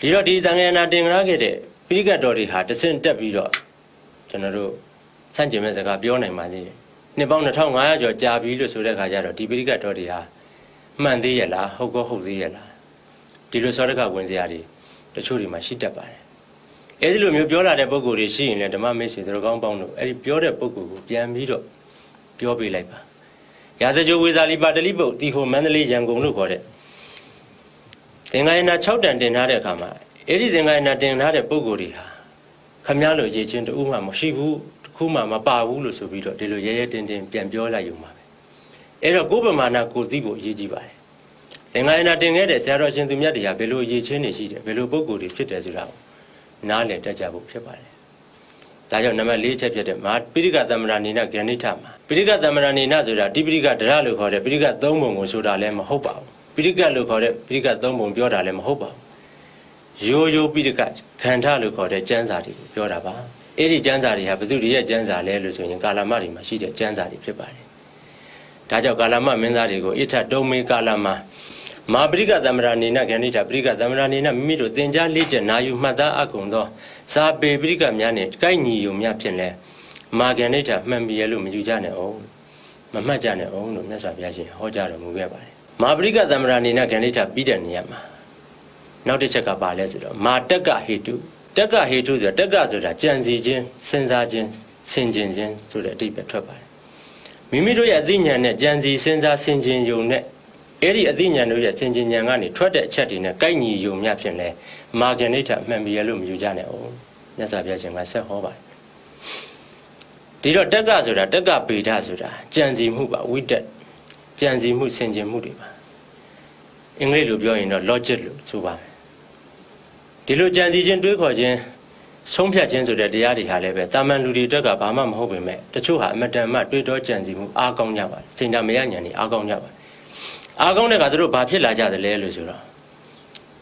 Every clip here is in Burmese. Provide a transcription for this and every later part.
ဒီတော့ဒီတန်ငယ်နာတင်ကြခဲ့တဲ့ပိဋကတ်တော်တွေဟာတဆင့်တက်ပြီးတော့ကျွန်တော်တို့စန့်ကျင်မဲ့စကားပြောနိုင်ပါသေးတယ်နှစ်ပေါင်း2500ကျော်ကြာပြီလို့ဆိုတဲ့ခါကျတော့ဒီပိဋကတ်တော်တွေဟာမှန်သေးရဲ့လားဟုတ်ကောဟုတ်သေးရဲ့လားဒီလိုစောရကဝင်စရာတွေတချို့တွေမှာရှိတတ်ပါတယ်အဲဒီလိုမျိုးပြောလာတဲ့ပုံကိုယ်တွေရှိရင်လည်းဓမ္မမိတ်ဆွေတို့ကောင်းပေါင်းတို့အဲဒီပြောတဲ့ပုံကိုယ်ကိုပြန်ပြီးတော့ပြောပေးလိုက်ပါရာဇကြိုဝေဇာလီပါတလိပုတ်တီဟိုမန္တလေးရန်ကုန်လို့ခေါ်တဲ့ သင်္ဃာယနာ6တန်တင်ထားတဲ့အခါမှာအဲ့ဒီသင်္ဃာယနာတင်ထားတဲ့ပုံကိုယ်တွေဟာခမည်းလိုရေချင်းတူမှမရှိဘူးတစ်ခုမှမပါဘူးလို့ဆိုပြီးတော့ဒီလိုရဲရဲတင်းတင်းပြန်ပြောလိုက်ယူမှာပဲအဲ့တော့ကိုယ်ပမာဏကိုသိဖို့အရေးကြီးပါတယ်သင်္ဃာယနာတင်ခဲ့တဲ့ဆရာတော်ရှင်သူမြတ်တွေကဘယ်လိုရေချင်းနေရှိတယ်ဘယ်လိုပုံကိုယ်တွေဖြစ်တယ်ဆိုတာကိုနားလည်တတ်ကြဖို့ဖြစ်ပါတယ်ဒါကြောင့်နံပါတ်၄ချက်ဖြစ်တဲ့မဟာပိဋကသမ္မာနိနဂဏိထမှာပိဋကသမ္မာနိနဆိုတာတိပိဋကဒရလို့ခေါ်တဲ့ပိဋကသုံးပုံကိုဆိုတာလည်းမဟုတ်ပါဘူး ပိဋကလို့ခေါ်တဲ့ပိဋကသုံးပုံပြောတာလည်းမဟုတ်ပါဘူးရိုးရိုးပိဋကခန္ဓာလို့ခေါ်တဲ့ကျမ်းစာတွေကိုပြောတာပါအဲ့ဒီကျမ်းစာတွေဟာဘုသူတွေရဲ့ကျမ်းစာလဲလို့ဆိုရင်ကာလမတွေမှာရှိတဲ့ကျမ်းစာတွေဖြစ်ပါတယ်ဒါကြောင့်ကာလမမင်းသားတွေကိုဣထတုံမေကာလမမာပရိကသမ္မာနိနဂဏိထပရိကသမ္မာနိနမိမိတို့သင်ကြားလေ့ကျက်နာယူမှတ်သားအကုန်သောစာပေပရိကများနှင့်ကိုက်ညီယုံများဖြင့်လဲမာဂဏိထမှန်ပြီရလို့မယူကြနဲ့အောင်မမှတ်ကြနဲ့အောင်လို့မြတ်စွာဘုရားရှင်ဟောကြားတော်မူခဲ့ပါတယ် မာပရိကသမ္မာနိနဂဏိထပြီးတဲ့နေရာမှာနောက်တစ်ချက်ကပါလဲဆိုတော့မာတက်ကဟေတုတက်ကဟေတုဆိုတာတက်ကဆိုတာကြံစီခြင်းစဉ်းစားခြင်းဆင်ခြင်ခြင်းဆိုတဲ့အဓိပ္ပာယ်ထွက်ပါတယ်မိမိတို့ရဲ့အသိဉာဏ်နဲ့ကြံစီစဉ်းစားဆင်ခြင်ယုံနဲ့အဲ့ဒီအသိဉာဏ်တို့ရဲ့ဆင်ခြင်ဉာဏ်ကနေထွက်တဲ့အချက်တွေနဲ့ကိုက်ညီယုံမြဖြင့်လဲမာဂဏိထမှန်ပြီရလို့မယူကြနဲ့အောင်မြတ်စွာဘုရားရှင်ကဆက်ဟောပါတယ်ဒီတော့တက်ကဆိုတာတက်ကပေဒဆိုတာကြံစီမှုပါဝိတက်ကြံစီမှုဆင်ခြင်မှုတွေပါ အင်္ဂလိပ်လိုပြောရင်တော့ logic လို့ဆိုပါမယ်ဒီလိုကြံစီခြင်းတွေးခေါ်ခြင်းဆုံးဖြတ်ခြင်းဆိုတဲ့တရားတွေဟာလည်းပဲတာမန်လူတွေအတွက်ကဘာမှမဟုတ်ပေမဲ့တချို့ဟာအမတန်မှတွေးတောကြံစီမှုအားကောင်းကြပါတယ်စင်တာမရညာနေအားကောင်းကြပါတယ်အားကောင်းတဲ့ကသူတို့ဘာဖြစ်လာကြသလဲလို့ဆိုတော့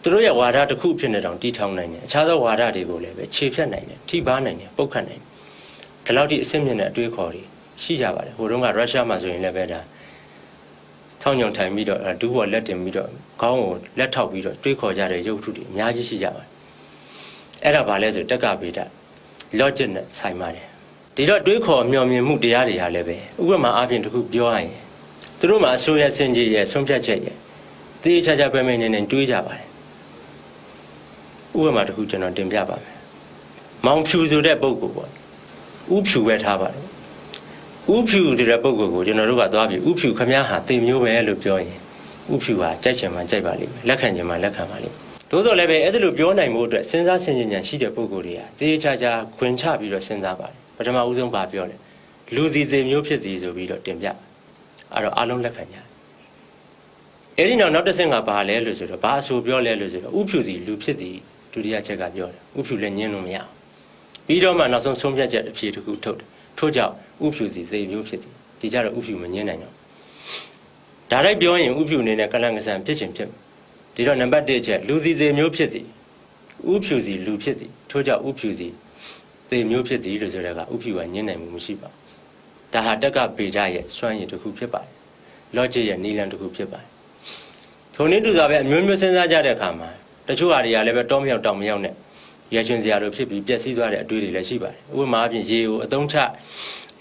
သူတို့ရဲ့ဝါဒတစ်ခုဖြစ်နေတောင်တီးထောင်နိုင်တယ်အခြားသောဝါဒတွေကိုလည်းပဲခြေဖြတ်နိုင်တယ်ထိပါနိုင်တယ်ပုတ်ခတ်နိုင်တယ်ဒီလောက်ထိအဆင့်မြင့်တဲ့အတွေးခေါ်တွေရှိကြပါတယ်ဟိုတုန်းကရုရှားမှာဆိုရင်လည်းပဲဒါထောင်းညုံထိုင်ပြီးတော့ဒူးဘော်လက်တင်ပြီးတော့ ခေါင်းကိုလက်ထောက်ပြီးတော့တွေးခေါ်ကြတဲ့ရုပ်ထုတွေအများကြီးရှိကြပါတယ်အဲ့ဒါဘာလဲဆိုတက်ကဗေဒ logic နဲ့ဆိုင်ပါတယ်ဒီတော့တွေးခေါ်မျှော်မြင်မှုတရားတွေဟာလည်းပဲဥပမာအားဖြင့်တစ်ခုပြောရရင်သူတို့မှာအစိုးရစင်ကြီးရဲ့ဆုံးဖြတ်ချက်ရဲ့တေးချာချာပဲမနေနေတွေးကြပါတယ်ဥပမာတစ်ခုကျွန်တော်တင်ပြပါမယ်မောင်ဖြူဆိုတဲ့ပုံကိုပေါ့ဥဖြူပဲထားပါတယ်ဥဖြူဆိုတဲ့ပုံကိုကိုကျွန်တော်တို့ကသွားပြီးဥဖြူခမည်းဟာတင်မျိုးပဲလို့ပြောရင် ဥဖြူဟာကြိုက်ချင်မှကြိုက်ပါလိမ့်မယ်လက်ခံချင်မှလက်ခံပါလိမ့်မယ်သို့တော်လည်းပဲအဲ့ဒါလိုပြောနိုင်မှုအတွက်စဉ်းစားဆင်ခြင်ဉာဏ်ရှိတဲ့ပုဂ္ဂိုလ်တွေကသေချာချာခွင်ချပြီးတော့စဉ်းစားပါတယ်ပထမဦးဆုံးပါပြောတယ်လူသည်သေမျိုးဖြစ်သည်ဆိုပြီးတော့တင်ပြအဲ့တော့အလုံးလက်ခံကြအဲ့ဒီနောက်နောက်တစ်ဆင့်ကဘာလဲလို့ဆိုတော့ဘာအဆိုပြောလဲလို့ဆိုတော့ဥဖြူသည်လူဖြစ်သည်ဒုတိယချက်ကပြောတယ်ဥဖြူလည်းညင်းလို့မရဘူးပြီးတော့မှနောက်ဆုံးဆုံးဖြတ်ချက်အဖြေတစ်ခုထုတ်တယ်ထို့ကြောင့်ဥဖြူသည်သေမျိုးဖြစ်သည်ဒီကြတော့ဥဖြူမညင်းနိုင်တော့ ဒါလိုက်ပြောရင်ဥဖြူအနေနဲ့ကလန်ကဆန်ဖြစ်ခြင်းဖြစ်မယ်ဒီတော့နံပါတ်1ချက်လူစီသေးမျိုးဖြစ်သည်ဥဖြူစီလူဖြစ်သည်ထို့ကြောင့်ဥဖြူစီသေမျိုးဖြစ်သည်လို့ဆိုတဲ့ကဥဖြူကညင်းနိုင်မှုမရှိပါဘူးဒါဟာတက်ကဗေဒရဲ့စွမ်းရည်တစ်ခုဖြစ်ပါတယ် logic ရဲ့နီလန်တစ်ခုဖြစ်ပါတယ်ထိုနည်းတူစွာပဲအမျိုးမျိုးစဉ်းစားကြတဲ့အခါမှာတချို့ဟာတွေကလည်းပဲတောမရောက်တောင်မရောက်နဲ့ရရှင်စရာလိုဖြစ်ပြီးပျက်စီးသွားတဲ့အတွေ့တွေလည်းရှိပါတယ်ဥပမာအပြင်ရေကိုအသုံးချ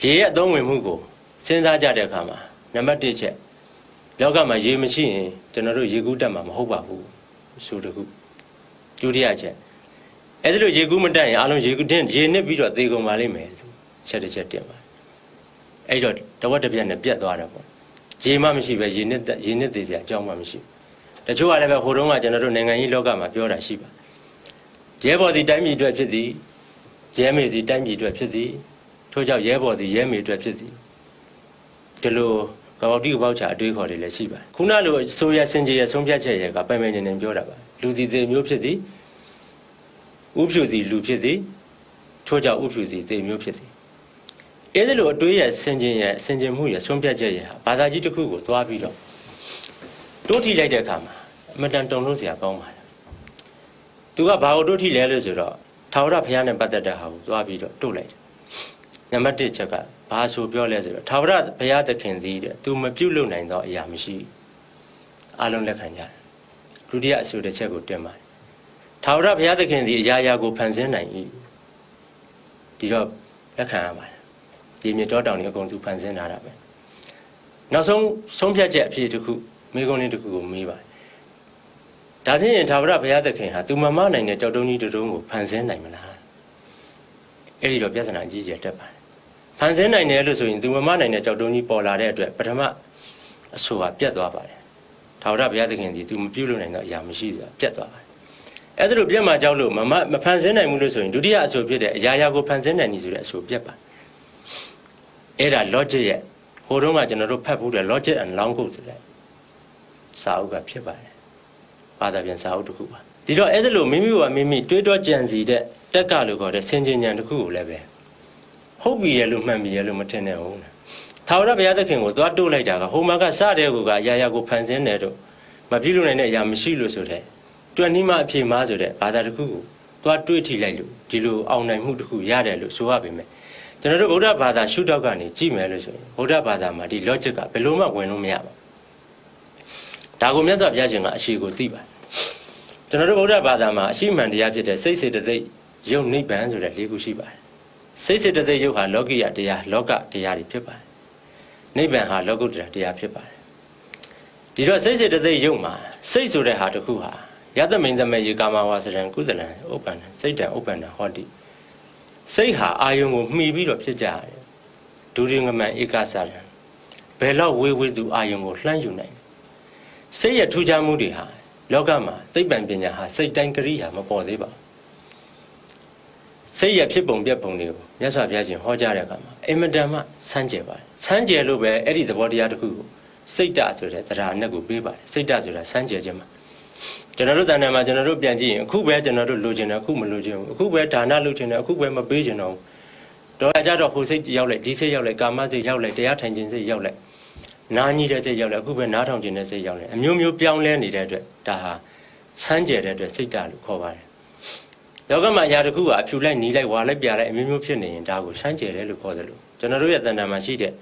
ရေရဲ့အသုံးဝင်မှုကိုစဉ်းစားကြတဲ့အခါမှာနံပါတ်1ချက် လောကမှာရေမရှိရင်ကျွန်တော်တို့ရေကူးတက်မှာမဟုတ်ပါဘူးဆိုတခုဒုတိယချက်အဲ့ဒါလို့ရေကူးမတက်ရင်အလုံးရေကူးတင်ရေနစ်ပြီးတော့သေကုန်ပါလိမ့်မယ်ချက်တစ်ချက်တင်ပါအဲ့တော့တဝက်တစ်ပြက်နဲ့ပြတ်သွားတယ်ပေါ့ရေမှမရှိပဲရေနစ်ရေနစ်သေးစရာအကြောင်းမှမရှိတချို့ကလည်းပဲဟိုတုန်းကကျွန်တော်တို့နိုင်ငံကြီးလောကမှာပြောတာရှိပါရဲဘော်ဒီတိုင်းပြည်အတွက်ဖြစ်သည်ရဲမေစီတိုင်းပြည်အတွက်ဖြစ်သည်ထို့ကြောင့်ရဲဘော်ဒီရဲမေအတွက်ဖြစ်သည်ဒီလို ကပောက်တိကပောက်ချအတွေးခေါ်တွေလည်းရှိပါတယ်ခုနလိုဆိုရစင်ကြီးရဲ့ဆုံးဖြတ်ချက်ရဲ့ကပိုင်ပိုင်နေနေပြောတာပါလူသည်သေမျိုးဖြစ်သည်ဥဖြူသည်လူဖြစ်သည်ထို့ကြောင့်ဥဖြူသည်သေမျိုးဖြစ်သည်အဲ့ဒီလိုအတွေးရဲ့စင်ကြီးရဲ့စင်ကြီးမှုရဲ့ဆုံးဖြတ်ချက်ရဲ့ဟာဘာသာကြီးတစ်ခုကိုသွားပြီးတော့တိုးထိလိုက်တဲ့အခါမှာအမတန်တုံလို့စရာကောင်းပါတယ်သူကဘာကိုတိုးထိလဲလို့ဆိုတော့ထာဝရဘုရားနဲ့ပတ်သက်တဲ့ဟာကိုသွားပြီးတော့တိုးလိုက်တယ်နံပါတ်1ချက်က ဘာဆိုပြောလဲဆိုတော့ထာဝရဘုရားသခင်သည်တဲ့သူမပြုတ်လုံနိုင်သောအရာမရှိအလုံးလက်ခံကြတယ်ဒုတိယအဆိုတစ်ချက်ကိုတင်ပါတယ်ထာဝရဘုရားသခင်သည်အရာရာကိုဖန်ဆင်းနိုင်၏ဒီတော့လက်ခံရပါတယ်ဒီမြေတော်တောင်ကြီးအကုန်သူဖန်ဆင်းထားတာပဲနောက်ဆုံးဆုံးဖြတ်ချက်အဖြစ်တစ်ခုမိကုံးလေးတစ်ခုကိုမေးပါတယ်ဒါဖြင့်ရင်ထာဝရဘုရားသခင်ဟာသူမမနိုင်တဲ့ကြောက်တုံးကြီးတုံးကိုဖန်ဆင်းနိုင်မလားအဲ့ဒီတော့ပြဿနာအကြီးကျယ်တက်ပါတယ် ဖန်ဆင်းနိုင်တယ်လို့ဆိုရင်သူမမနိုင်တဲ့ကြောက်တုံးကြီးပေါ်လာတဲ့အတွက်ပထမအဆိုဟာပြတ်သွားပါတယ်ထာဝရဘုရားသခင်ဒီသူမပြုတ်လို့နိုင်တော့အရာမရှိဆိုတာပြတ်သွားပါတယ်အဲ့ဒါလိုပြတ်မှကြောက်လို့မမမဖန်ဆင်းနိုင်ဘူးလို့ဆိုရင်ဒုတိယအဆိုဖြစ်တဲ့အရာရာကိုဖန်ဆင်းနိုင်ပြီဆိုတဲ့အဆိုပြတ်ပါအဲ့ဒါ logic ရဲ့ဟိုတုန်းကကျွန်တော်တို့ဖတ်ဖို့တဲ့ logic and long code ဆိုတဲ့စာအုပ်ကဖြစ်ပါတယ်ဘာသာပြန်စာအုပ်တစ်ခုပါဒီတော့အဲ့ဒါလိုမိမိကမိမိတွေးတောကြံစီတဲ့တက်ကလို့ခေါ်တဲ့စင်ကြင်ဉာဏ်တစ်ခုကိုလည်းပဲ ဟုတ်ပြီရဲ့လို့မှန်ပြီရဲ့လို့မထင်နဲ့ဟုတ်လားထာဝရဘုရားသခင်ကိုသွားတို့လိုက်တာကဟိုမှာကစတဲ့ကူကအရာရာကိုဖန်ဆင်းတယ်တော့မပြည့်လို့နိုင်တဲ့အရာမရှိလို့ဆိုတဲ့တွက်နီးမအဖြေမားဆိုတဲ့ဘာသာတစ်ခုကိုသွားတွေးထိလိုက်လို့ဒီလိုအောင်နိုင်မှုတစ်ခုရတယ်လို့ဆိုရပါမယ်ကျွန်တော်တို့ဗုဒ္ဓဘာသာရှုထောက်ကနေကြည့်မယ်လို့ဆိုရင်ဗုဒ္ဓဘာသာမှာဒီ logic ကဘယ်လိုမှဝင်လို့မရပါဘူးဒါကိုမြတ်စွာဘုရားရှင်ကအရှိကိုသိပါတယ်ကျွန်တော်တို့ဗုဒ္ဓဘာသာမှာအရှိမှန်တရားဖြစ်တဲ့စိတ်စေတသိက်ယုတ်နိဗ္ဗာန်ဆိုတဲ့၄ခုရှိပါတယ် စိတ်စေတသိက်ယုတ်ဟာလောကိယတရားလောကတရားတွေဖြစ်ပါတယ်နိဗ္ဗာန်ဟာလောကုတ္တရာတရားဖြစ်ပါတယ်ဒီတော့စိတ်စေတသိက်ယုတ်မှာစိတ်ဆိုတဲ့ဟာတစ်ခုဟာယတမိန်သမေယေကာမဝါစရံကုသလံဥပ္ပန္နစိတ်တံဥပ္ပန္နဟောတိစိတ်ဟာအာယုံကိုမှီပြီးတော့ဖြစ်ကြရတယ်ဒုရိငမန်ဧကသရံဘယ်တော့ဝေဝေသူအာယုံကိုလှမ်းယူနိုင်စိတ်ရဲ့ထူးခြားမှုတွေဟာလောကမှာသိပ္ပံပညာဟာစိတ်တိုင်းကရိယာမပေါ်သေးပါဘူး စိတ်ရဲ့ဖြစ်ပုံပြက်ပုံတွေကိုမြတ်စွာဘုရားရှင်ဟောကြားတဲ့အခါမှာအင်မတန်မှစမ်းကြယ်ပါတယ်စမ်းကြယ်လို့ပဲအဲ့ဒီသဘောတရားတစ်ခုကိုစိတ်တဆိုတဲ့တရားအနက်ကိုပေးပါတယ်စိတ်တဆိုတာစမ်းကြယ်ခြင်းမှာကျွန်တော်တို့တဏ္ဍာမှာကျွန်တော်တို့ပြန်ကြည့်ရင်အခုပဲကျွန်တော်တို့လိုချင်တယ်အခုမလိုချင်ဘူးအခုပဲဒါနလိုချင်တယ်အခုပဲမပေးချင်တော့ဘူးတော့ကြတော့ဟိုစိတ်ရောက်လိုက်ဒီစိတ်ရောက်လိုက်ကာမစိတ်ရောက်လိုက်တရားထိုင်ခြင်းစိတ်ရောက်လိုက်နားကြီးတဲ့စိတ်ရောက်လိုက်အခုပဲနားထောင်ခြင်းတဲ့စိတ်ရောက်လိုက်အမျိုးမျိုးပြောင်းလဲနေတဲ့အတွက်ဒါဟာစမ်းကြယ်တဲ့အတွက်စိတ်တလို့ခေါ်ပါတယ် လောကမှာအရာတစ်ခုကအဖြူလိုက်နီးလိုက်ဝါလိုက်ပြလိုက်အမျိုးမျိုးဖြစ်နေရင်ဒါကိုစမ်းကြယ်တယ်လို့ခေါ်တယ်လို့ကျွန်တော်တို့ရဲ့တဏ္ဍာမှာရှိတဲ့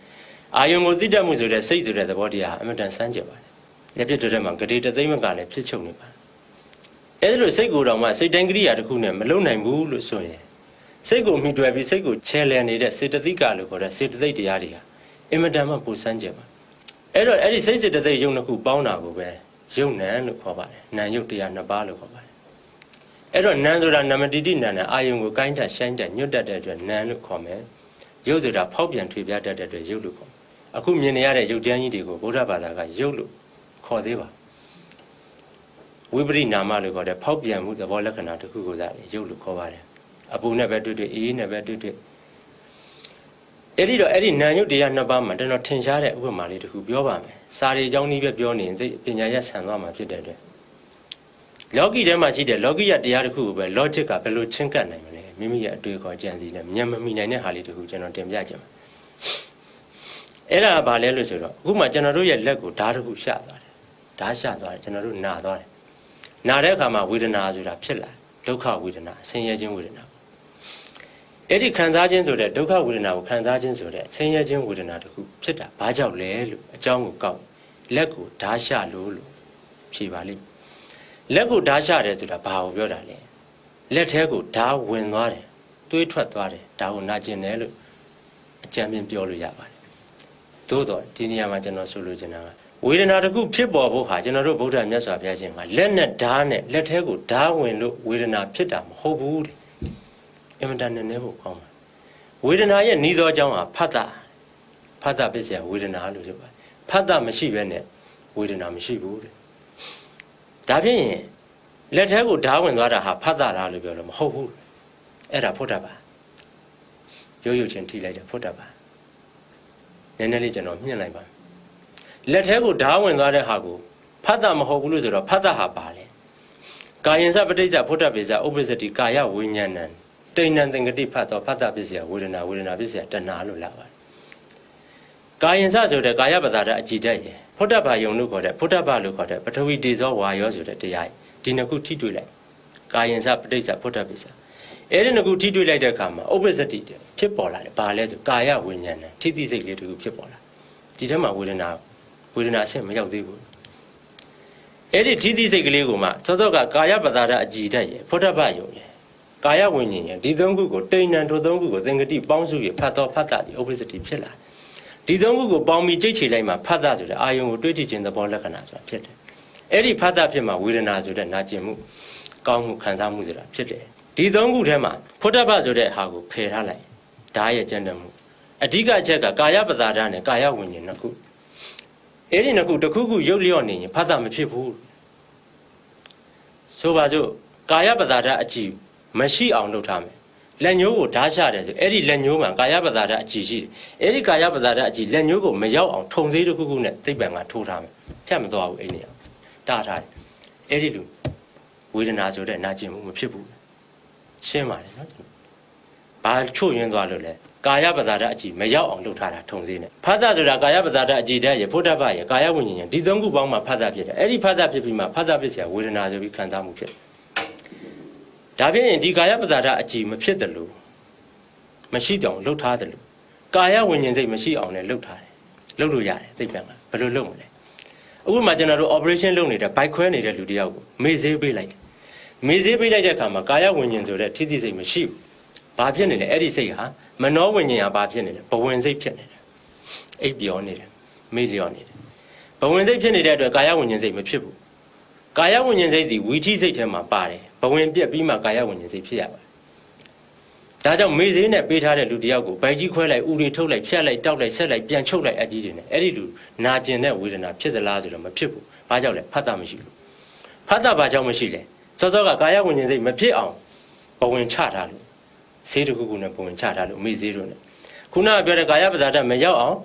အာယုံကိုသိတတ်မှုဆိုတဲ့စိတ်ဆိုတဲ့သဘောတရားအမြဲတမ်းစမ်းကြယ်ပါတယ်လက်ပြတ်တဲ့မှာဂတိတသိမ့်မကလည်းဖြစ်ချုပ်နေပါအဲ့ဒါလို့စိတ်ကိုယ်တော်မှစိတ်တိုင်းကရိယာတစ်ခုနဲ့မလုံနိုင်ဘူးလို့ဆိုရင်စိတ်ကိုမြှွယ်ပြီးစိတ်ကိုချဲလဲနေတဲ့စေတသိက်ကလို့ခေါ်တဲ့စေတသိက်တရားတွေဟာအင်မတန်မှပူစမ်းကြပါအဲ့တော့အဲ့ဒီစိတ်စေတသိက်ယုံတစ်ခုပေါင်းတာကိုပဲယုံနံလို့ခေါ်ပါတယ်နံယုတ်တရားနှစ်ပါးလို့ခေါ်ပါတယ် အဲ့တော့နံဆိုတာနမတိတိနံနဲ့အာယုံကိုကိုင်းတက်ရှိုင်းတက်ညွတ်တက်တဲ့အတွက်နံလို့ခေါ်မယ်ယုတ်ဆိုတာဖောက်ပြန်ထွေပြတတ်တဲ့အတွက်ယုတ်လို့ခေါ်အခုမြင်နေရတဲ့ယုတ်တန်းကြီးတွေကိုဗုဒ္ဓဘာသာကယုတ်လို့ခေါ်သေးပါဝိပရိနာမလို့ခေါ်တဲ့ဖောက်ပြန်မှုသဘောလက္ခဏာတစ်ခုကိုသာရုပ်လို့ခေါ်ပါတယ်အပူနဲ့ပဲတွေ့တွေ့အေးနဲ့ပဲတွေ့တွေ့အဲ့ဒီတော့အဲ့ဒီနာယုတ်တရားနှစ်ပါးမှာကျွန်တော်ထင်ရှားတဲ့ဥပမာလေးတစ်ခုပြောပါမယ်စာရီအကြောင်းကြီးပဲပြောနေရင်သိပညာရဆန်သွားမှာဖြစ်တဲ့အတွက် လောကီထဲမှာရှိတဲ့လောကီရတရားတစ်ခုကိုပဲ logic ကဘယ်လိုချင်းကပ်နိုင်မလဲမိမိရဲ့အတွေ့အခေါ်ကြံစည်နဲ့ဉာဏ်မမီနိုင်တဲ့ဟာလေးတစ်ခုကျွန်တော်တင်ပြချင်ပါအဲ့ဒါကဘာလဲလို့ဆိုတော့အခုမှကျွန်တော်တို့ရဲ့လက်ကိုဓာတ်တစ်ခုရှသွားတယ်ဓာတ်ရှသွားတယ်ကျွန်တော်တို့နာသွားတယ်နာတဲ့အခါမှာဝေဒနာဆိုတာဖြစ်လာဒုက္ခဝေဒနာဆင်းရဲခြင်းဝေဒနာအဲ့ဒီခံစားခြင်းဆိုတဲ့ဒုက္ခဝေဒနာကိုခံစားခြင်းဆိုတဲ့ဆင်းရဲခြင်းဝေဒနာတခုဖြစ်တာဘာကြောင့်လဲလို့အကြောင်းကိုကောက်လက်ကိုဓာတ်ရှလို့လို့ဖြေပါလိမ့် လက်ကိုဓာတ်ရှတယ်ဆိုတာဘာကိုပြောတာလဲလက်ထဲကိုဓာတ်ဝင်သွားတယ်တွေးထွက်သွားတယ်ဒါကိုနာကျင်တယ်လို့အကြံပြပြောလို့ရပါတယ်သို့တော့ဒီနေရာမှာကျွန်တော်ဆိုလိုချင်တာကဝေဒနာတစ်ခုဖြစ်ပေါ်ဖို့ဟာကျွန်တော်တို့ဗုဒ္ဓမြတ်စွာဘုရားရှင်ကလက်နဲ့ဓာတ်နဲ့လက်ထဲကိုဓာတ်ဝင်လို့ဝေဒနာဖြစ်တာမဟုတ်ဘူးတဲ့အင်မတန်နဲ့နေဖို့ကောင်းပါဝေဒနာရဲ့ဤသောအကြောင်းဟာဖတ်တာဖတ်တာပစ္စယဝေဒနာလို့ဆိုပါတယ်ဖတ်တာမရှိဘဲနဲ့ဝေဒနာမရှိဘူးတဲ့ ဒါဖြင့်လက်ထဲကိုဓာတ်ဝင်သွားတာဟာဖတ်တာလားလို့ပြောလို့မဟုတ်ဘူးအဲ့ဒါဖုတ်တာပါရိုးရိုးချင်းထိလိုက်တာဖုတ်တာပါနည်းနည်းလေးကျွန်တော်မြင့်လိုက်ပါလက်ထဲကိုဓာတ်ဝင်သွားတဲ့ဟာကိုဖတ်တာမဟုတ်ဘူးလို့ဆိုတော့ဖတ်တာဟာပါလေကာယင်စပဋိစ္စဖုဒ္ဓပိစ္စဥပ္ပစ္စတိကာယဝိညာဏံတိဏ္ဏသင်္ကတိဖတ်တော့ဖတ်တာပစ္စယဝေဒနာဝေဒနာပစ္စယတဏှာလို့လာပါတယ် ကာယင်စဆိုတဲ့ကာယပဒါဒအကြည်တတ်ရယ်ဖုဒ္ဓဘာယုံလို့ခေါ်တဲ့ဖုဒ္ဓဘာလို့ခေါ်တဲ့ပထဝီတေဇောဝါယောဆိုတဲ့တရားဒီနှစ်ခုထိတွေ့လိုက်ကာယင်စပဋိစ္စဖုဒ္ဓပိစ္စအဲ့ဒီနှစ်ခုထိတွေ့လိုက်တဲ့အခါမှာဥပ္ပစ္စတိဖြစ်ပေါ်လာတယ်ဘာလဲဆိုကာယဝိညာဏံထိတိစိတ်လေးတစ်ခုဖြစ်ပေါ်လာဒီထဲမှာဝေဒနာဝေဒနာအဆင့်မရောက်သေးဘူးအဲ့ဒီထိတိစိတ်ကလေးကိုမှသောသောကကာယပတာဒအကြည်တတ်ရဲ့ဖုဒ္ဓဘယုံရဲ့ကာယဝိညာဉ်ရဲ့ဒီသုံးခုကိုတိဏ္ဏထိုသုံးခုကိုသင်္ကတိပေါင်းစုရဖတ်တော်ဖတ်တာဒီဥပ္ပစ္စတိဖြစ်လာတယ် ဒီသုံးခုကိုပေါင်းပြီးကြိတ်ချေလိုက်မှဖတ်တာဆိုတဲ့အာယုံကိုတွေးကြည့်ခြင်းသဘောလက္ခဏာဆိုတာဖြစ်တယ်အဲ့ဒီဖတ်တာဖြစ်မှဝေဒနာဆိုတဲ့နာကျင်မှုကောင်းမှုခံစားမှုဆိုတာဖြစ်တယ်ဒီသုံးခုထဲမှာဖုဒ္ဓဘဆိုတဲ့ဟာကိုဖယ်ထားလိုက်ဒါရဲ့ကျင့်တယ်မှုအဓိကအချက်ကကာယပတာဒနဲ့ကာယဝိညာဉ်နှစ်ခုအဲ့ဒီနှစ်ခုတစ်ခုခုရုပ်လျော့နေရင်ဖတ်တာမဖြစ်ဘူးဆိုပါစို့ကာယပတာဒအကြည့်မရှိအောင်လုပ်ထားမယ် လက်ညိုးကိုဓာတ်ချတယ်ဆိုအဲ့ဒီလက်ညိုးမှာကာယပတာဒအကြည့်ရှိတယ်အဲ့ဒီကာယပတာဒအကြည့်လက်ညိုးကိုမရောက်အောင်ထုံသေးတစ်ခုခုနဲ့သိပ္ပံကထိုးထားမယ်ဖြတ်မသွားဘူးအဲ့နေရာတားထားတယ်အဲ့ဒီလူဝေဒနာဆိုတဲ့နာကျင်မှုမဖြစ်ဘူးရှင်းပါတယ်နော်ဘာချို့ရင်းသွားလို့လဲကာယပတာဒအကြည့်မရောက်အောင်လုပ်ထားတာထုံသေးနဲ့ဖတ်တာဆိုတာကာယပတာဒအကြည့်တဲ့ရေဖုဒ္ဓဘရေကာယဝိညာဉ်ရေဒီသုံးခုပေါင်းမှဖတ်တာဖြစ်တယ်အဲ့ဒီဖတ်တာဖြစ်ပြီးမှဖတ်တာဖြစ်เสียဝေဒနာဆိုပြီးခံစားမှုဖြစ်တယ် ဒါဖြင့်ဒီကာယပတာဒအကြည့်မဖြစ်တယ်လို့မရှိတောင်လှုပ်ထားတယ်လို့ကာယဝိညာဉ်စိတ်မရှိအောင်လည်းလှုပ်ထားတယ်လှုပ်လို့ရတယ်သိပ္ပံကဘယ်လိုလှုပ်မလဲအခုမှကျွန်တော်တို့ operation လုပ်နေတဲ့ဘိုက်ခွဲနေတဲ့လူတယောက်ကိုမေ့သေးပေးလိုက်တယ်မေ့သေးပေးလိုက်တဲ့အခါမှာကာယဝိညာဉ်ဆိုတဲ့ထိတိစိတ်မရှိဘူးဘာဖြစ်နေလဲအဲ့ဒီစိတ်ဟာမနောဝိညာဉ်ဟာဘာဖြစ်နေလဲဘဝင်စိတ်ဖြစ်နေတယ်အိပ်ပျော်နေတယ်မေ့လျော်နေတယ်ဘဝင်စိတ်ဖြစ်နေတဲ့အတွက်ကာယဝိညာဉ်စိတ်မဖြစ်ဘူးကာယဝိညာဉ်စိတ်ဒီဝီထိစိတ်ထဲမှာပါတယ်ဘ ဝင်ပြက်ပြီးမှကာယဝိညာဉ်စိတ်ဖြစ်ရပါတယ်ဒါကြောင့်မေ့သေးနဲ့ပေးထားတဲ့လူတယောက်ကိုဗိုက်ကြီးခွဲလိုက်ဥတွေထုတ်လိုက်ဖြတ်လိုက်တောက်လိုက်ဆက်လိုက်ပြန်ချုပ်လိုက်အကြီးတွေနဲ့အဲ့ဒီလူနာကျင်တဲ့ဝေဒနာဖြစ်သလားဆိုတော့မဖြစ်ဘူးဘာကြောင့်လဲဖတ်တာမရှိဘူးဖတ်တာဘာကြောင့်မရှိလဲစောစောကကာယဝိညာဉ်စိတ်မဖြစ်အောင်ဘဝင်ချထားလို့ဈေးတစ်ခုခုနဲ့ပုံဝင်ချထားလို့မေ့ဈေးတို့နဲ့ခုနကပြောတဲ့ကာယပဇာတမရောက်အောင်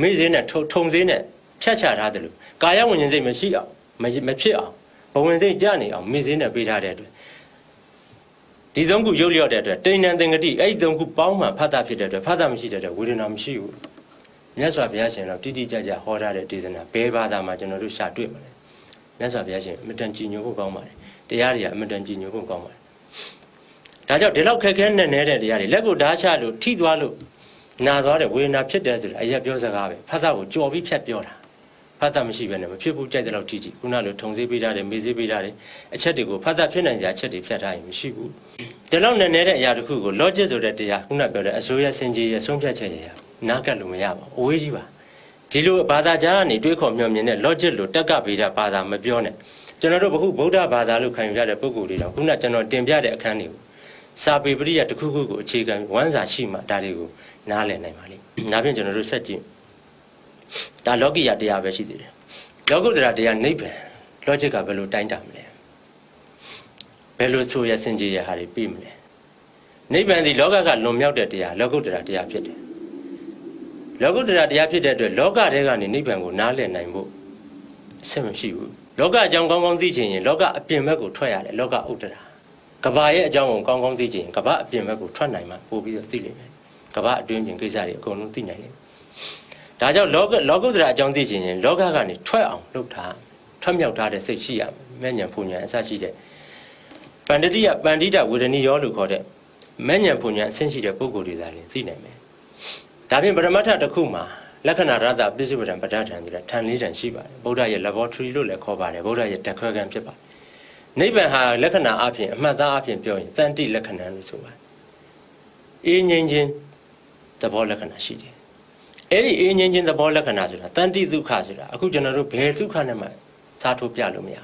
မေ့ဈေးနဲ့ထုံထုံဈေးနဲ့ဖြတ်ချထားတယ်လို့ကာယဝิญဉ်စိတ်မရှိအောင်မမဖြစ်အောင်ဘ ဝင်စိတ်ကြနေအောင်မေ့ဈေးနဲ့ပေးထားတဲ့အတွက်ဒီသုံးခုရုပ်လျော့တဲ့အတွက်တိဏ္ဏသင်္ကတိအဲ့ဒီသုံးခုပေါင်းမှဖတ်တာဖြစ်တဲ့အတွက်ဖတ်တာမရှိတဲ့အတွက်ဝေဒနာမရှိဘူးမြတ်စွာဘုရားရှင်တော့တိတိကျကျဟောထားတဲ့ဒေသနာဘယ်ဘာသာမှာကျွန်တော်တို့ရှာတွေ့မလဲမြတ်စွာဘုရားရှင်အမတန်ကြည်ညိုဖို့ကောင်းပါတယ်တရားတွေကအမတန်ကြည်ညိုဖို့ကောင်းပါတယ်ဒါကြောင့်ဒီလောက်ခက်ခဲနဲ့နေတဲ့တရားတွေလက်ကိုဓာတ်ချလို့ထိသွားလို့နာသွားတဲ့ဝေဒနာဖြစ်တယ်ဆိုတာအရက်ပြောစကားပဲဖတ်တာကိုကြော်ပြီးဖြတ်ပြောတာ ဖတ်တာမရှိဘဲနဲ့မဖြစ်ဘူးကြိုက်တဲ့လောက်ထိကြည့်ခုနလိုထုံသေးပေးတာတွေမေးသေးပေးတာတွေအချက်တွေကိုဖတ်တာဖြစ်နိုင်စရာအချက်တွေဖြတ်ထားရင်မရှိဘူးဒီလောက်နဲ့နေတဲ့အရာတစ်ခုကို logic ဆိုတဲ့တရားခုနပြောတဲ့အစိုးရစင်ကြီးရဲ့ဆုံးဖြတ်ချက်ရဲ့နားကပ်လို့မရပါဘူးအဝေးကြီးပါဒီလိုဘာသာကြားကနေတွေးခေါ်မျှော်မြင်တဲ့ logic လို့တက်ကဗေဒဘာသာမပြောနဲ့ကျွန်တော်တို့ဘခုဗုဒ္ဓဘာသာလို့ခံယူရတဲ့ပုဂ္ဂိုလ်တွေတော့ခုနကျွန်တော်တင်ပြတဲ့အခန်းတွေကိုစာပေပရိယတစ်ခုခုကိုအခြေခံဝမ်းစာရှိမှဒါတွေကိုနားလည်နိုင်ပါလိမ့်။ဒါဖြင့်ကျွန်တော်တို့ဆက်ကြည့်။ ဒါလောကိယတရားပဲရှိသေးတယ်။လောကုတ္တရာတရားနိဗ္ဗာန် logic ကဘယ်လိုတိုင်းတာမလဲ။ဘယ်လိုဆိုရစင်ကြီးရဟာတွေပြီးမလဲ။နိဗ္ဗာန်ဒီလောကကလွန်မြောက်တဲ့တရားလောကုတ္တရာတရားဖြစ်တယ်။လောကုတ္တရာတရားဖြစ်တဲ့အတွက်လောကထဲကနေနိဗ္ဗာန်ကိုနားလည်နိုင်ဖို့အဆင်မရှိဘူး။လောကအကြောင်းကောင်းကောင်းသိချင်ရင်လောကအပြင်ဘက်ကိုထွက်ရတယ်လောကဥတ္တရာ။ကဘာရဲ့အကြောင်းကိုကောင်းကောင်းသိချင်ကဘာအပြင်ဘက်ကိုထွက်နိုင်မှပို့ပြီးတော့သိလိမ့်မယ်ကဘာအတွင်းပြင်ကိစ္စတွေအကုန်လုံးသိနိုင်လိမ့်မယ် ဒါကြောင့်လောကလောကုတ္တရာအကြောင်းသိချင်ရင်လောကကနေထွက်အောင်လုပ်တာထွက်မြောက်ထားတဲ့စိတ်ရှိရမယ်မဲ့ညာပူညာအစရှိတဲ့ပန္တတိယပန္တိတဝေဒနီရောလို့ခေါ်တဲ့မဲ့ညာပူညာအဆင့်ရှိတဲ့ပုဂ္ဂိုလ်တွေသာလျှင်သိနိုင်မယ်ဒါဖြင့်ပရမတ္ထတစ်ခုမှာလက္ခဏာရတပစ္စုပ္ပန်ပဋ္ဌာန်းဆိုတာထန်လေးတန်ရှိပါတယ်ဗုဒ္ဓရဲ့ laboratory လို့လည်းခေါ်ပါတယ်ဗုဒ္ဓရဲ့တခွဲကံဖြစ်ပါတယ်နိဗ္ဗာန်ဟာလက္ခဏာအပြင်အမှတ်သားအပြင်ပြောရင်တန်တိလက္ခဏာလို့ဆိုပါတယ်အေးငြိမ်းခြင်းသဘောလက္ခဏာရှိတယ် အဲ့ဒီအေးငြိမ်းခြင်းသဘောလက္ခဏာဆိုတာတန်တိဒုက္ခဆိုတာအခုကျွန်တော်တို့ဘယ်ဒုက္ခနဲ့မှစားထိုးပြလို့မရ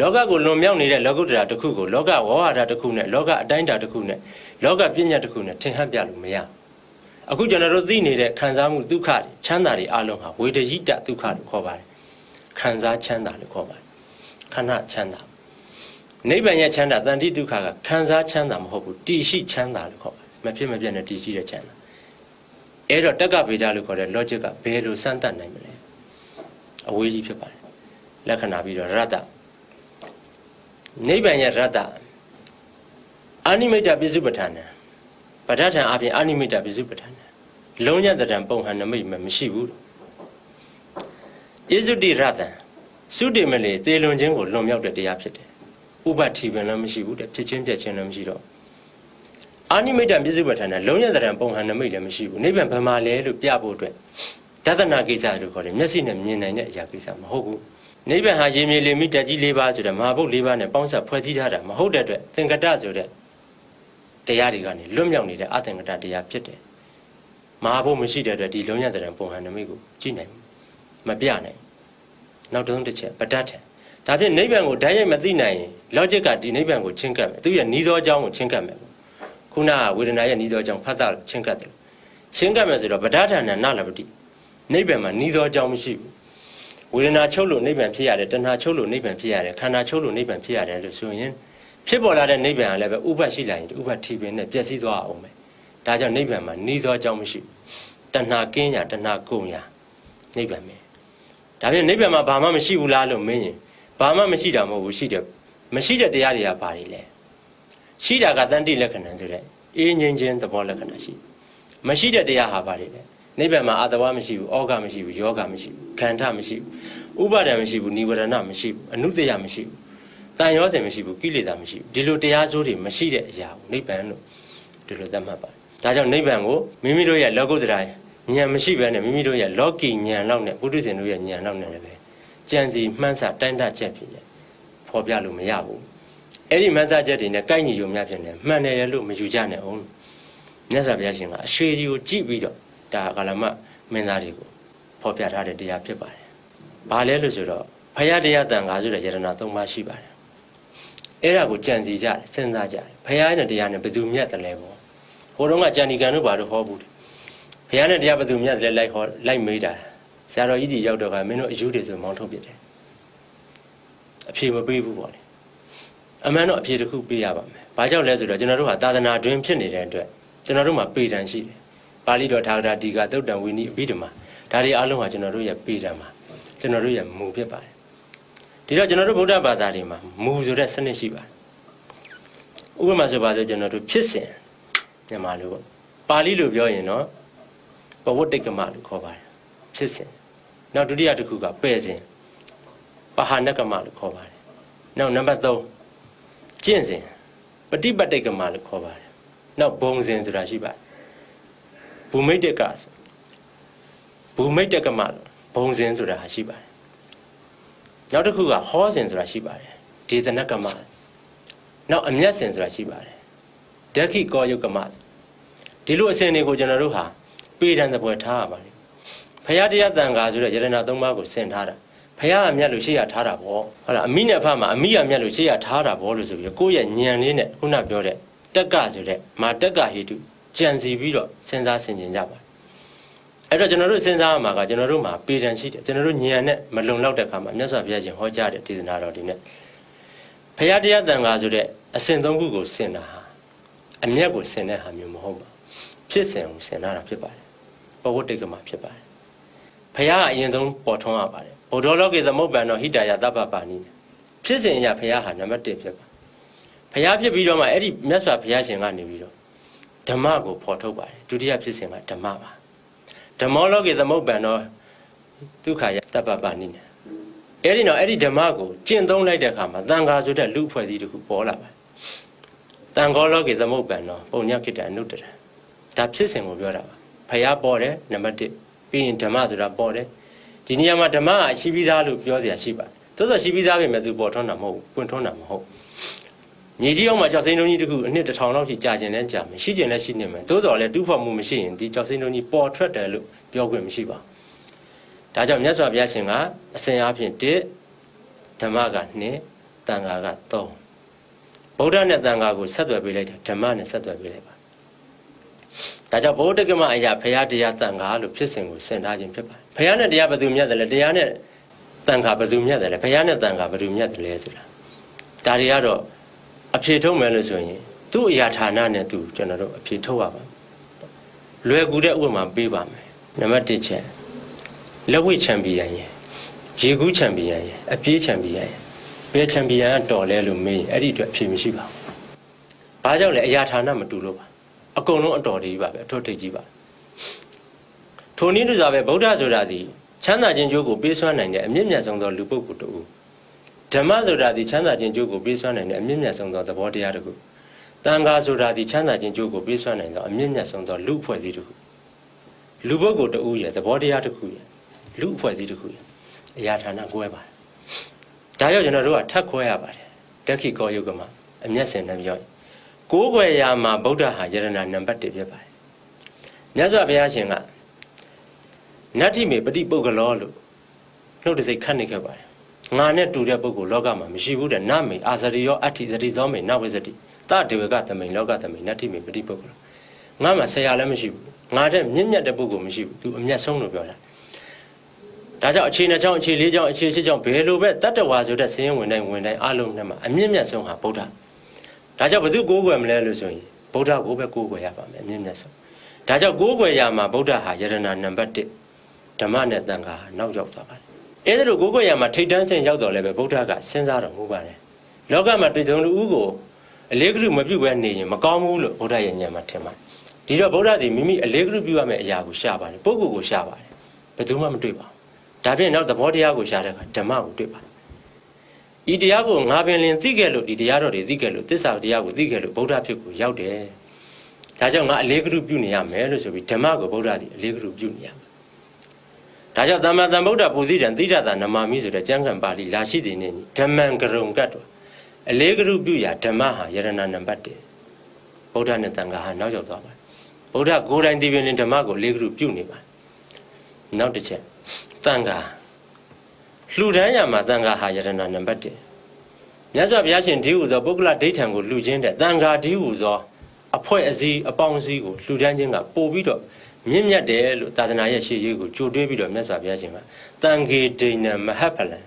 လောကကိုလွန်မြောက်နေတဲ့လောကုတ္တရာတစ်ခုကိုလောကဝေါဟာရတစ်ခုနဲ့လောကအတိုင်းအတာတစ်ခုနဲ့လောကပညာတစ်ခုနဲ့ထင်ဟပ်ပြလို့မရအခုကျွန်တော်တို့သိနေတဲ့ခံစားမှုဒုက္ခတွေချမ်းသာတွေအလုံးဟာဝေဒယိတဒုက္ခလို့ခေါ်ပါတယ်ခံစားချမ်းသာလို့ခေါ်ပါတယ်ခဏချမ်းသာနိဗ္ဗာန်ရဲ့ချမ်းသာတန်တိဒုက္ခကခံစားချမ်းသာမဟုတ်ဘူးတည်ရှိချမ်းသာလို့ခေါ်ပါတယ်မဖြစ်မပြတ်နဲ့တည်ရှိတဲ့ချမ်းသာ အဲ့တော့တက္ကဗေဒလို့ခေါ်တဲ့ logic ကဘယ်လိုစမ်းသပ်နိုင်မလဲအဝေးကြီးဖြစ်ပါတယ်လက္ခဏာပြီးတော့ရတ္တနိဗ္ဗာန်ရဲ့ရတ္တအာနိမိတ်တပစ္စုပ္ပထာနံပဋ္ဌာန်းအပြင်အာနိမိတ်တပစ္စုပ္ပထာနံလုံးညတတံပုံဟံနမိတ်မမရှိဘူးဣဇုတိရတ္တံသုတိမလေသေလွန်ခြင်းကိုလွန်မြောက်တဲ့တရားဖြစ်တယ်ဥပတိပင်လည်းမရှိဘူးတဲ့ဖြစ်ချင်းပြက်ချင်းလည်းမရှိတော့ အာနိမိတ်တပြစ္စုပ္ပထာဏလုံးရတဲ့ပုံဟန်နမိတ်လည်းမရှိဘူးနိဗ္ဗာန်ဘယ်မှာလဲလို့ပြဖို့အတွက်ဒသနာကိစ္စလို့ခေါ်တယ်မျက်စိနဲ့မြင်နိုင်တဲ့အရာကိစ္စမဟုတ်ဘူးနိဗ္ဗာန်ဟာရေမြေလေမိတက်ကြီး၄ပါးဆိုတဲ့မဟာဘုတ်၄ပါးနဲ့ပေါင်းစပ်ဖွဲ့စည်းထားတာမဟုတ်တဲ့အတွက်သင်္ကတဆိုတဲ့တရားတွေကနေလွတ်မြောက်နေတဲ့အသင်္ကတတရားဖြစ်တယ်မဟာဘုတ်မရှိတဲ့အတွက်ဒီလုံးရတဲ့ပုံဟန်နမိတ်ကိုကြည့်နိုင်မပြနိုင်နောက်တစ်တစ်ချက်ပဋ္ဌာန်းဒါဖြင့်နိဗ္ဗာန်ကိုဓာတ်ရိုက်မသိနိုင်ရင် logic ကဒီနိဗ္ဗာန်ကိုချင်းကပ်မယ်သူရဲ့ဤသောအကြောင်းကိုချင်းကပ်မယ် ခုနကဝေဒနာရဲ့ဤသောအကြောင်းဖတ်တာချင်းကပ်တယ်ချင်းကပ်မယ်ဆိုတော့ပဋ္ဌာန်းနဲ့နလပတိနိဗ္ဗာန်မှာဤသောအကြောင်းမရှိဘူးဝေဒနာချုပ်လို့နိဗ္ဗာန်ဖြစ်ရတယ်တဏှာချုပ်လို့နိဗ္ဗာန်ဖြစ်ရတယ်ခန္ဓာချုပ်လို့နိဗ္ဗာန်ဖြစ်ရတယ်လို့ဆိုရင်ဖြစ်ပေါ်လာတဲ့နိဗ္ဗာန်ကလည်းပဲဥပတ်ရှိလာရင်ဥပတ်ထီပင်နဲ့ပျက်စီးသွားအောင်ပဲဒါကြောင့်နိဗ္ဗာန်မှာဤသောအကြောင်းမရှိဘူးတဏှာကင်းညာတဏှာကုန်ညာနိဗ္ဗာန်ပဲဒါဖြင့်နိဗ္ဗာန်မှာဘာမှမရှိဘူးလားလို့မင်းရင်ဘာမှမရှိတာမဟုတ်ဘူးရှိတယ်မရှိတဲ့တရားတွေကဘာတွေလဲ ရှိတာကတန်တိလက္ခဏာဆိုတဲ့အေးငြိမ်းခြင်းသဘောလက္ခဏာရှိမရှိတဲ့တရားဟာဘာတွေလဲနိဗ္ဗာန်မှာအာတဝမရှိဘူးဩဃမရှိဘူးယောဂမရှိဘူးခန္ဓာမရှိဘူးဥပါဒံမရှိဘူးនិဝရဏမရှိဘူးအနုတ္တယမရှိဘူးတန်ရောစင်မရှိဘူးကိလေသာမရှိဘူးဒီလိုတရားစိုးတွေမရှိတဲ့အရာကိုနိဗ္ဗာန်လို့ဒီလိုသတ်မှတ်ပါတယ်ဒါကြောင့်နိဗ္ဗာန်ကိုမိမိတို့ရဲ့လောကုတ္တရာဉာဏ်မရှိဘဲနဲ့မိမိတို့ရဲ့လောကီဉာဏ်လောက်နဲ့ပုထုဇဉ်တို့ရဲ့ဉာဏ်လောက်နဲ့လည်းပဲကြံစီမှန်းဆတိုင်းတချက်ဖြစ်တယ်ဖော်ပြလို့မရဘူး အဲ့ဒီမှန်းဆချက်တွေနဲ့ကိုက်ညီရုံများဖြစ်နေမှန်တယ်ရလို့မယူကြနဲ့အောင်မြတ်စွာဘုရားရှင်ကအရွှေကြီးကိုကြည့်ပြီးတော့ဒါကာလမမင်းသားတွေကိုဖော်ပြထားတဲ့တရားဖြစ်ပါတယ်ဘာလဲလို့ဆိုတော့ဖရာတရားတန်ခါဆိုတဲ့ယရဏသုံးပါးရှိပါတယ်အဲ့ဒါကိုကြံစီကြတယ်စဉ်းစားကြတယ်ဖရာနဲ့တရားနဲ့ဘယ်သူမြတ်တယ်လဲပေါ့ဟိုတုန်းကကြံဒီကံတို့ဘာလို့ဟောဘူးတယ်ဖရာနဲ့တရားဘယ်သူမြတ်တယ်လဲလိုက်ဟောလိုက်မေးတာဆရာတော်ကြီးကြီးရောက်တော့ကမင်းတို့အယူတွေဆိုမောင်းထုတ်ပြတယ်အဖြေမပေးဘူးပေါ့လေ အမှန်တော့အဖြေတစ်ခုပေးရပါမယ်ဘာကြောင့်လဲဆိုတော့ကျွန်တော်တို့ဟာသာသနာတွင်ဖြစ်နေတဲ့အတွက်ကျွန်တော်တို့မှာပေတံရှိတယ်ပါဠိတော်ထာဂရတိကသုတ်တံဝိနည်းအဘိဓမ္မာဒါတွေအားလုံးဟာကျွန်တော်တို့ရဲ့ပေတံမှာကျွန်တော်တို့ရဲ့မူဖြစ်ပါတယ်ဒီတော့ကျွန်တော်တို့ဗုဒ္ဓဘာသာတွေမှာမူဆိုတဲ့စနစ်ရှိပါတယ်ဥပမာဆိုပါဆိုကျွန်တော်တို့ဖြစ်စဉ်မြန်မာလိုပေါ့ပါဠိလိုပြောရင်တော့ပဝတ္တိကမလို့ခေါ်ပါတယ်ဖြစ်စဉ်နောက်ဒုတိယတစ်ခုကပယ်စဉ်ပဟာနကမလို့ခေါ်ပါတယ်နောက်နံပါတ်3 ကျင့်စဉ်ပฏิပတ်တိကမလို့ခေါ်ပါတယ်နောက်ဘုံစဉ်ဆိုတာရှိပါတယ်ဘူမိတ်တကဘူမိတ်တကမလို့ဘုံစဉ်ဆိုတာရှိပါတယ်နောက်တစ်ခုကဟောစဉ်ဆိုတာရှိပါတယ်ဒေသနကမနောက်အမျက်စဉ်ဆိုတာရှိပါတယ်ဓက္ခိကောယုကမဒီလိုအစဉ်တွေကိုကျွန်တော်တို့ဟာပေတံသပွဲထားရပါတယ်ဖရာတရားတန်ခါဆိုတဲ့ယရဏသုံးပါးကိုဆင်ထားတာ ဖရာအမြတ်လို့ရှေ့ရထားတာပေါ့ဟုတ်လားအမိနဲ့ဖမှာအမိအမြတ်လို့ရှေ့ရထားတာပေါ့လို့ဆိုပြီးကိုယ့်ရဲ့ဉာဏ်လေးနဲ့ခုနပြောတဲ့တက်ကဆိုတဲ့မာတက်ကဟေတုကြံစီပြီးတော့စဉ်းစားဆင်ခြင်ကြပါအဲ့တော့ကျွန်တော်တို့စဉ်းစားရမှာကကျွန်တော်တို့မှာပေတံရှိတယ်ကျွန်တော်တို့ဉာဏ်နဲ့မလုံလောက်တဲ့အခါမှာမြတ်စွာဘုရားရှင်ဟောကြားတဲ့ဒေသနာတော်ဒီနဲ့ဖရာတရားတန်ခါဆိုတဲ့အစဉ်သုံးခုကိုဆင်တာဟာအမျက်ကိုဆင်တဲ့ဟာမျိုးမဟုတ်ပါဖြစ်စဉ်ကိုဆင်တာဖြစ်ပါတယ်ပဝတ္တိကမှာဖြစ်ပါတယ်ဖရာကအရင်ဆုံးပေါ်ထွန်းရပါတယ် ဗုဒ္ဓလောကေသမုပ္ပန်တော်ဟိတယတပ္ပပါဏိဖြစ်စဉ်အရာဖရာဟာနံပါတ်1ဖြစ်ပါဖရာဖြစ်ပြီးတော့မှအဲ့ဒီမြတ်စွာဘုရားရှင်ကနေပြီးတော့ဓမ္မကိုဖော်ထုတ်ပါတယ်ဒုတိယဖြစ်စဉ်ကဓမ္မပါဓမ္မောလောကေသမုပ္ပန်တော်ဒုက္ခယတပ္ပပါဏိအဲ့ဒီတော့အဲ့ဒီဓမ္မကိုကျင့်သုံးလိုက်တဲ့အခါမှာတန်ခါဆိုတဲ့လူအဖွဲ့အစည်းတစ်ခုပေါ်လာပါတယ်တန်ခောလောကေသမုပ္ပန်တော်ပုံညခိတအနုတ္တရဒါဖြစ်စဉ်ကိုပြောတာပါဖရာပေါ်တယ်နံပါတ်1ပြီးရင်ဓမ္မဆိုတာပေါ်တယ် ဒီနေရာမှာဓမ္မကရှိပြီးသားလို့ပြောเสียရှိပါတယ်သို့သောရှိပြီးသားပဲမဲ့သူပေါ်ထွန်းတာမဟုတ်ဘူးပွင့်ထွန်းတာမဟုတ်မြေကြီးအောင်မှာကြောက်စိမ်းလုံးကြီးတခုအနှစ်တစ်ထောင်လောက်ထိကြာကျင်လဲကြာမယ်ရှိကျင်လဲရှိနေမယ်သို့တော်လဲတူးဖော်မှုမရှိရင်ဒီကြောက်စိမ်းလုံးကြီးပေါ်ထွက်တယ်လို့ပြောခွင့်မရှိပါဘူးဒါကြောင့်မြတ်စွာဘုရားရှင်ကအစဉ်အားဖြင့်1ဓမ္မက2တန်ခါက3ဗုဒ္ဓနဲ့တန်ခါကိုဆက်သွယ်ပေးလိုက်တာဓမ္မနဲ့ဆက်သွယ်ပေးလိုက်ပါဒါကြောင့်ဘုဒ္ဓကမအရာဘုရားတရားတန်ခါလို့ဖြစ်စဉ်ကိုဆင်ထားခြင်းဖြစ်ပါတယ် ဘုရားနဲ့တရားဘယ်သူမြတ်တယ်လဲတရားနဲ့တန်ခါဘယ်သူမြတ်တယ်လဲဘုရားနဲ့တန်ခါဘယ်သူမြတ်တယ်လဲဆိုတာဒါတွေကတော့အဖြေထုတ်မယ်လို့ဆိုရင်သူ့အရာဌာနနဲ့သူကျွန်တော်တို့အဖြေထုတ်ရပါလွယ်ကူတဲ့ဥပမာပေးပါမယ်နံပါတ်1ချက်လက်ဝိချန်ပီယံရဲ့ရေကူးချန်ပီယံရဲ့အပြေးချန်ပီယံရဲ့ဘယ်ချန်ပီယံကတော်လဲလို့မေးရင်အဲ့ဒီအတွက်အဖြေမရှိပါဘူးဘာကြောင့်လဲအရာဌာနမတူလို့ပါအကုန်လုံးအတော်ကြီးပါပဲအထွတ်ထိပ်ကြီးပါ ထိုနည်းတူစွာပဲဗုဒ္ဓဆိုတာဒီချမ်းသာခြင်းကြိုးကိုပေးစွမ်းနိုင်တဲ့အမြင့်မြတ်ဆုံးသောလူပုဂ္ဂိုလ်တူဓမ္မဆိုတာဒီချမ်းသာခြင်းကြိုးကိုပေးစွမ်းနိုင်တဲ့အမြင့်မြတ်ဆုံးသောသဘောတရားတစ်ခုတန်ခါဆိုတာဒီချမ်းသာခြင်းကြိုးကိုပေးစွမ်းနိုင်သောအမြင့်မြတ်ဆုံးသောလူအဖွဲ့အစည်းတစ်ခုလူပုဂ္ဂိုလ်တူရဲ့သဘောတရားတစ်ခုရဲ့လူအဖွဲ့အစည်းတစ်ခုရဲ့အရာဌာနကွဲပါတယ်ဒါကြောင့်ကျွန်တော်တို့ကထပ်ခွဲရပါတယ်တက္ခိကောယုကမှာအမျက်စင်နဲ့ပြောရင်ကိုးကွယ်ရာမှာဗုဒ္ဓဟာယရဏနံပါတ်1ဖြစ်ပါတယ်မြတ်စွာဘုရားရှင်က နတ္ထိမေပฏิပုဂ္ဂလောလို့နှုတ်တစိတ်ခတ်နေခဲ့ပါတယ်ငါနဲ့တူတဲ့ပုဂ္ဂိုလ်လောကမှာမရှိဘူးတဲ့နမေအာဇရိယောအဋ္ဌိသတိသောမေနဝိဇ္ဇတိတဒေဝကသမိန်လောကသမိန်နတ္ထိမေပฏิပုဂ္ဂလောငါမှဆရာလည်းမရှိဘူးငါတဲ့မြင့်မြတ်တဲ့ပုဂ္ဂိုလ်မရှိဘူးသူအမျက်ဆုံးလို့ပြောတာဒါကြောင့်အခြေနှစ်ချောင်းအခြေလေးချောင်းအခြေရှစ်ချောင်းဘယ်လိုပဲတတ္တဝါဆိုတဲ့စည်ရင်ဝင်တိုင်းဝင်တိုင်းအလုံးနဲ့မှာအမြင့်မြတ်ဆုံးဟာဗုဒ္ဓဒါကြောင့်ဘယ်သူကိုးကွယ်မလဲလို့ဆိုရင်ဗုဒ္ဓကိုပဲကိုးကွယ်ရပါမယ်အမြင့်မြတ်ဆုံးဒါကြောင့်ကိုးကွယ်ရမှာဗုဒ္ဓဟာယရဏနံပါတ်1 ဓမ္မနဲ့တန်ခါဟာနောက်ရောက်သွားပါတယ်အဲ့ဒါလိုကိုးကွယ်ရမှာထိတ်တန်းစင်ရောက်တော့လည်းပဲဗုဒ္ဓကစဉ်းစားတော်မူပါတယ်လောကမှာတည်တုံလူဦးကိုအလေးကလူမပြုတ်ပဲနေရင်မကောင်းဘူးလို့ဗုဒ္ဓရဲ့ဉာဏ်မှာထင်ပါတယ်ဒီတော့ဗုဒ္ဓသည်မိမိအလေးကလူပြုရမယ့်အရာကိုရှာပါတယ်ပုဂ္ဂိုလ်ကိုရှာပါတယ်ဘယ်သူမှမတွေ့ပါဘူးဒါဖြင့်နောက်သဘောတရားကိုရှာတဲ့အခါဓမ္မကိုတွေ့ပါတယ်ဤတရားကိုငါပင်လင်သိခဲ့လို့ဒီတရားတော်တွေသိခဲ့လို့သစ္စာတရားကိုသိခဲ့လို့ဗုဒ္ဓဖြစ်ကိုရောက်တယ်ဒါကြောင့်ငါအလေးကလူပြုနေရမယ်လို့ဆိုပြီးဓမ္မကိုဗုဒ္ဓသည်အလေးကလူပြုနေရမယ် ဒါကြောင့်သမ္မာသမ္ဗုဒ္ဓပုဇိတံတိဋ္ဌတာနမာမိဆိုတဲ့ကျမ်းဂန်ပါဠိလာရှိတဲ့နေဓမ္မံကရုံကတ်တော်အလေးကလူပြုရာဓမ္မဟာယရဏနံပါတ်1ဗုဒ္ဓနဲ့တန်ခါဟာနောက်ရောက်သွားပါတယ်ဗုဒ္ဓကိုယ်တိုင်ဒီပင်လင်ဓမ္မကိုအလေးကလူပြုနေပါတယ်နောက်တစ်ချက်တန်ခါလှူဒန်းရမှာတန်ခါဟာယရဏနံပါတ်1မြတ်စွာဘုရားရှင်ဒီဟုသောပုဂ္ဂလဒိဋ္ဌံကိုလှူခြင်းတဲ့တန်ခါဒီဟုသောအဖွဲ့အစည်းအပေါင်းအစည်းကိုလှူဒန်းခြင်းကပို့ပြီးတော့ မြင့်မြတ်တယ်လို့သာသနာရဲ့ရှေ့ရေးကိုကြိုတွေးပြီးတော့မြတ်စွာဘုရားရှင်ကတန်ခေဒိဏမဟဖလံ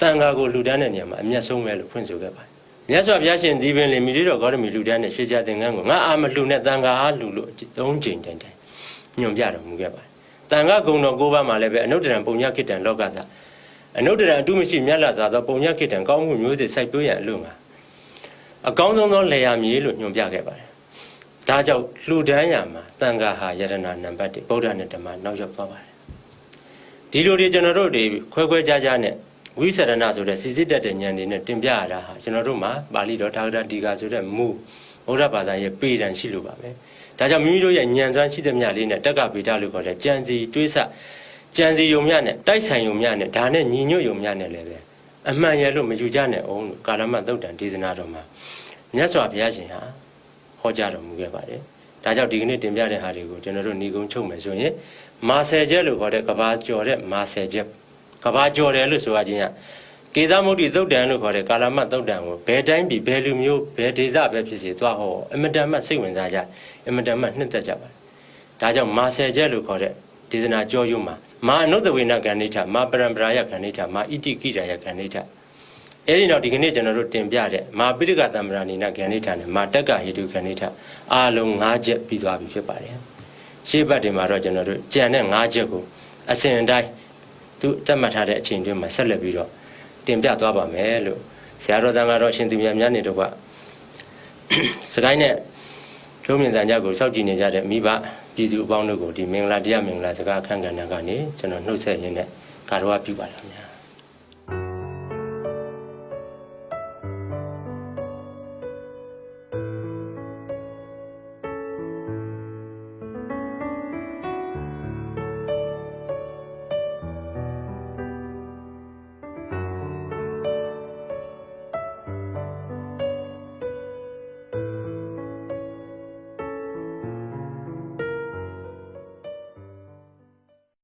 တန်ခါကိုလှူဒန်းတဲ့နေရာမှာအမျက်ဆုံးပဲလို့ဖွင့်ဆိုခဲ့ပါတယ်မြတ်စွာဘုရားရှင်ဒီပင်လေမိတိတော်ဂေါတမီလှူဒန်းတဲ့ရွှေချသင်္ကန်းကိုငါအာမလှူနဲ့တန်ခါအားလှူလို့သုံးချိန်တိုင်တိုင်ညွန်ပြတော်မူခဲ့ပါတယ်တန်ခါဂုံတော်၉ပါးမှာလည်းပဲအနုတ္တရံပုံညခိတံလောကသာအနုတ္တရံအတုမရှိမြတ်လာစွာသောပုံညခိတံကောင်းမှုမျိုးစေ့စိုက်ပျိုးရန်အလို့ငါအကောင်းဆုံးသောလေယာမြေလို့ညွန်ပြခဲ့ပါတယ် ဒါကြောင့်လှူဒန်းရမှာတန်ခါဟာယရဏနံပါတ်1ဗုဒ္ဓနဲ့ဓမ္မနောက်ရောက်သွားပါတယ်ဒီလိုတွေကျွန်တော်တို့တွေခွဲခွဲခြားခြားနဲ့ဝိသရဏဆိုတဲ့စီစစ်တတ်တဲ့ဉာဏ်တွေနဲ့တင်ပြရတာဟာကျွန်တော်တို့မှာပါဠိတော်ထာဂရတီကာဆိုတဲ့မူဗုဒ္ဓဘာသာရဲ့ပေတံရှိလို့ပါပဲဒါကြောင့်မိမိတို့ရဲ့ဉာဏ်စွမ်းရှိတဲ့မြလေးနဲ့တက္ကဗေဒလို့ခေါ်တဲ့ကြံစီတွေးဆကြံစီယုံမြနဲ့တိုက်ဆိုင်ယုံမြနဲ့ဒါနဲ့ညီညွတ်ယုံမြနဲ့လည်းပဲအမှန်ရလို့မယူကြနဲ့အောင်လို့ကာလမသုတ်တန်ဒေသနာတော်မှာမြတ်စွာဘုရားရှင်ဟာ ဟောကြားတော်မူခဲ့ပါတယ်ဒါကြောင့်ဒီကနေ့တင်ပြတဲ့ဟာတွေကိုကျွန်တော်တို့ညီကုန်းချုပ်မယ်ဆိုရင်မာဆယ်ချက်လို့ခေါ်တဲ့ကဘာကျော်တဲ့မာဆယ်ချက်ကဘာကျော်တယ်လို့ဆိုရခြင်းကကေသမုဒ္ဒိသုတ်တံလို့ခေါ်တဲ့ကာလမသုတ်တံကိုဘယ်တိုင်းပြည်ဘယ်လူမျိုးဘယ်ဒေသပဲဖြစ်စေသွားဟောအမတန်မှစိတ်ဝင်စားကြအမတန်မှနှစ်သက်ကြပါတယ်ဒါကြောင့်မာဆယ်ချက်လို့ခေါ်တဲ့ဒေသနာကြောယုမှာမာအနုတဝေနကဏိဋ္ဌမာပရံပရာယကဏိဋ္ဌမာဣတိကိရာယကဏိဋ္ဌ အဲ့ဒီတော့ဒီကနေ့ကျွန်တော်တို့တင်ပြတဲ့မာပိဋကတမ္ပရာနိနဂဏိဋ္ဌနဲ့မာတက္ကဟေတုဂဏိဋ္ဌအားလုံး၅ချက်ပြီးသွားပြီဖြစ်ပါတယ်ရှေ့ဘက်တွေမှာတော့ကျွန်တော်တို့ကြံတဲ့၅ချက်ကိုအစဉ်အတိုင်းသူတတ်မှတ်ထားတဲ့အချိန်တွင်းမှာဆက်လက်ပြီးတော့တင်ပြသွားပါမယ်လို့ဆရာတော်တန်ကတော့ရှင်သူမြတ်များနေတော့ကစကိုင်းနဲ့ကျုံးမြင့်တန်ကြကိုစောင့်ကြည့်နေကြတဲ့မိဘပြည်သူအပေါင်းတို့ကိုဒီမင်္ဂလာတရားမင်္ဂလာစကားအခမ်းကဏ္ဍကနေကျွန်တော်နှုတ်ဆက်ရင်းနဲ့ကာရဝပြုပါလားများ